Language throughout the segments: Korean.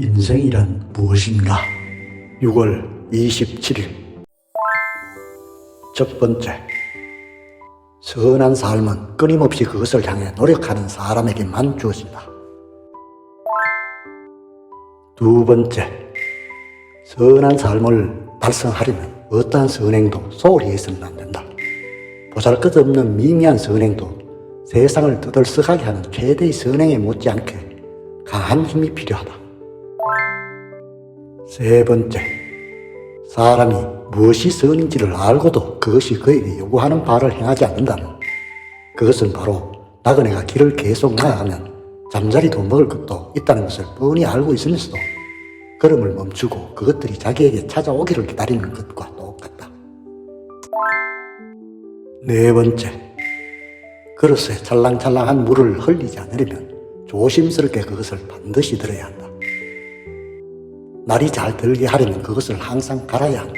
인생이란 무엇인가? 6월 27일 첫 번째 선한 삶은 끊임없이 그것을 향해 노력하는 사람에게만 주어진다. 두 번째 선한 삶을 달성하려면 어떠한 선행도 소홀히 해서는 안 된다. 보잘것없는 미미한 선행도 세상을 떠들썩하게 하는 최대의 선행에 못지않게 강한 힘이 필요하다. 세 번째, 사람이 무엇이 선인지를 알고도 그것이 그에게 요구하는 바를 행하지 않는다면 그것은 바로 나그네가 길을 계속 나아가면 잠자리도 먹을 것도 있다는 것을 뻔히 알고 있으면서도 걸음을 멈추고 그것들이 자기에게 찾아오기를 기다리는 것과 똑같다. 네 번째, 그릇에 찰랑찰랑한 물을 흘리지 않으려면 조심스럽게 그것을 반드시 들어야 한다. 날이 잘 들게 하려면 그것을 항상 갈아야 한다.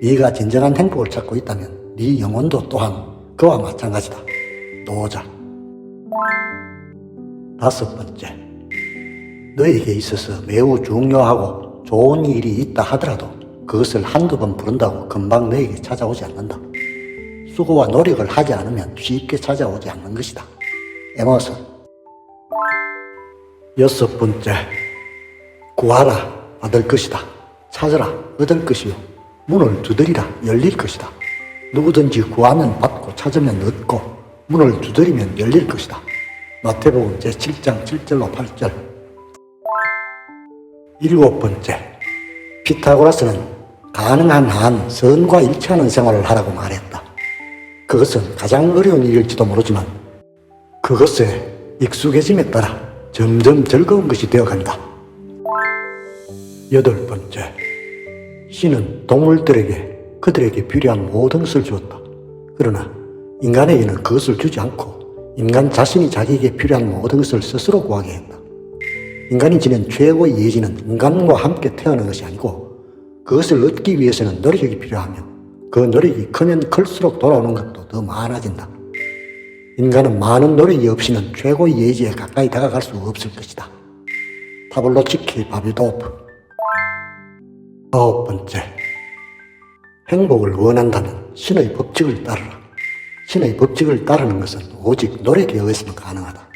네가 진정한 행복을 찾고 있다면 네 영혼도 또한 그와 마찬가지다. 노자. 다섯 번째, 너에게 있어서 매우 중요하고 좋은 일이 있다 하더라도 그것을 한두 번 부른다고 금방 너에게 찾아오지 않는다. 수고와 노력을 하지 않으면 쉽게 찾아오지 않는 것이다. 에머슨. 여섯 번째, 구하라 받을 것이다. 찾으라 얻을 것이요. 문을 두드리라 열릴 것이다. 누구든지 구하면 받고 찾으면 얻고 문을 두드리면 열릴 것이다. 마태복음 제7장 7절로 8절. 일곱 번째, 피타고라스는 가능한 한 선과 일치하는 생활을 하라고 말했다. 그것은 가장 어려운 일일지도 모르지만 그것에 익숙해짐에 따라 점점 즐거운 것이 되어간다. 여덟 번째, 신은 동물들에게 그들에게 필요한 모든 것을 주었다. 그러나 인간에게는 그것을 주지 않고 인간 자신이 자기에게 필요한 모든 것을 스스로 구하게 했다. 인간이 지닌 최고의 예지는 인간과 함께 태어난 것이 아니고 그것을 얻기 위해서는 노력이 필요하며 그 노력이 크면 클수록 돌아오는 것도 더 많아진다. 인간은 많은 노력이 없이는 최고의 예지에 가까이 다가갈 수 없을 것이다. 타블로치키 바비도프 아홉 번째 행복을 원한다면 신의 법칙을 따르라. 신의 법칙을 따르는 것은 오직 노력에 의해서만 가능하다.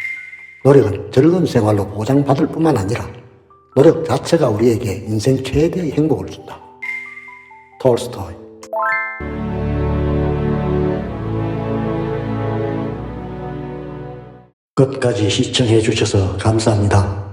노력은 즐거운 생활로 보장받을 뿐만 아니라 노력 자체가 우리에게 인생 최대의 행복을 준다. 톨스토이 끝까지 시청해 주셔서 감사합니다.